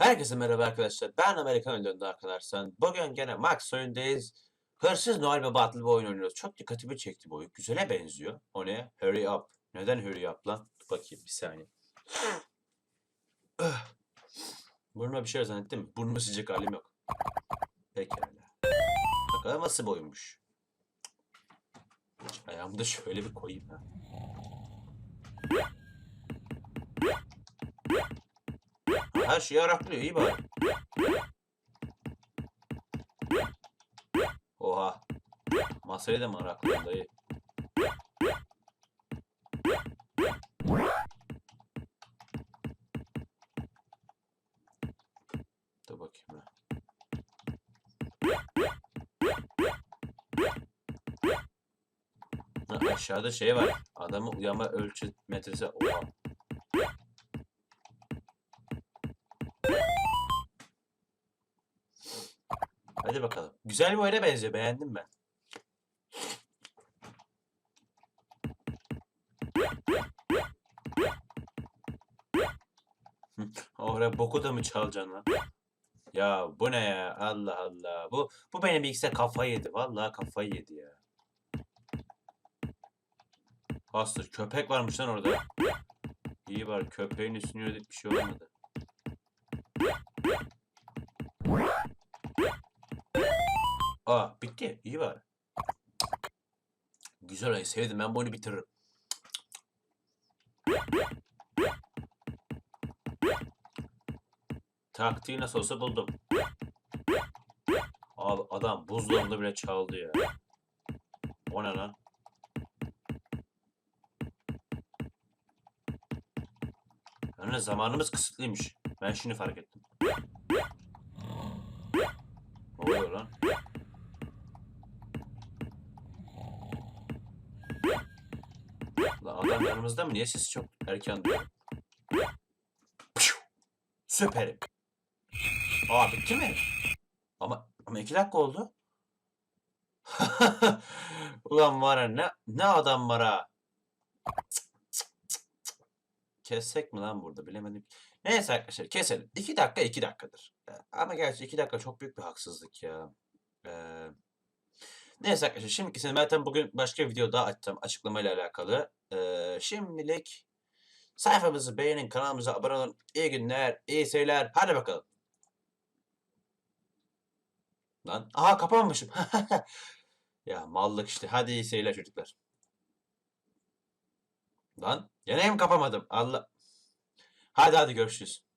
Herkese merhaba arkadaşlar. Ben Amerikan Öndöndü arkadaşlar. Bugün gene Max oyundayız. Hırsız Noel ve Battle bir oyun oynuyoruz. Çok dikkatimi çekti bu oyun. Güzele benziyor. O ne? Hurry up. Neden hurry up lan? Bakayım bir saniye. Burnuma bir şey zannettim mi? Burnuma sıcak halim yok. Pekala. Bakalım nasıl bir oyunmuş. Ayağımı da şöyle bir koyayım ha. Her şeyi araklıyor. iyi bari. Oha. Masayı da mı araklıyorsun dayı? Dur bakayım ha. Ha, aşağıda şey var. Adamı uyanma ölçü metresi. Oha. Hadi bakalım. Güzel bir oyuna benziyor. Beğendim ben. Oraya boku da mı çalacaksın lan? Ya bu ne ya? Allah Allah. Bu bu benim bilgisayar kafayı yedi. Vallahi kafayı yedi ya. Bastır. Köpek varmış lan orada. İyi var. Köpeğin yürüdük bir şey olmadı. Aa bitti. İyi var. Güzel ay sevdim. Ben bunu bitiririm. Taktiği nasıl olsa buldum. Abi adam buzdolabında bile çaldı ya. O ne lan? Yani zamanımız kısıtlıymış. Ben şimdi fark ettim. Ne oluyor lan? Adam yanımızda mı? Niye sesi çok erken duyuyor? Süperim. Aa bitti mi? Ama ama iki dakika oldu. Ulan var ya ne, ne adam var ha. Kessek mi lan burada bilemedim. Neyse arkadaşlar keselim. 2 dakika 2 dakikadır. Ama gerçi 2 dakika çok büyük bir haksızlık ya. Ee, neyse arkadaşlar şimdikisini zaten bugün başka bir video daha açacağım açıklamayla alakalı. Ee, şimdilik sayfamızı beğenin kanalımıza abone olun. İyi günler, iyi seyirler. Hadi bakalım. Lan aha kapanmışım. ya mallık işte. Hadi iyi seyirler çocuklar. Lan gene mi kapamadım? Allah. Hadi hadi görüşürüz.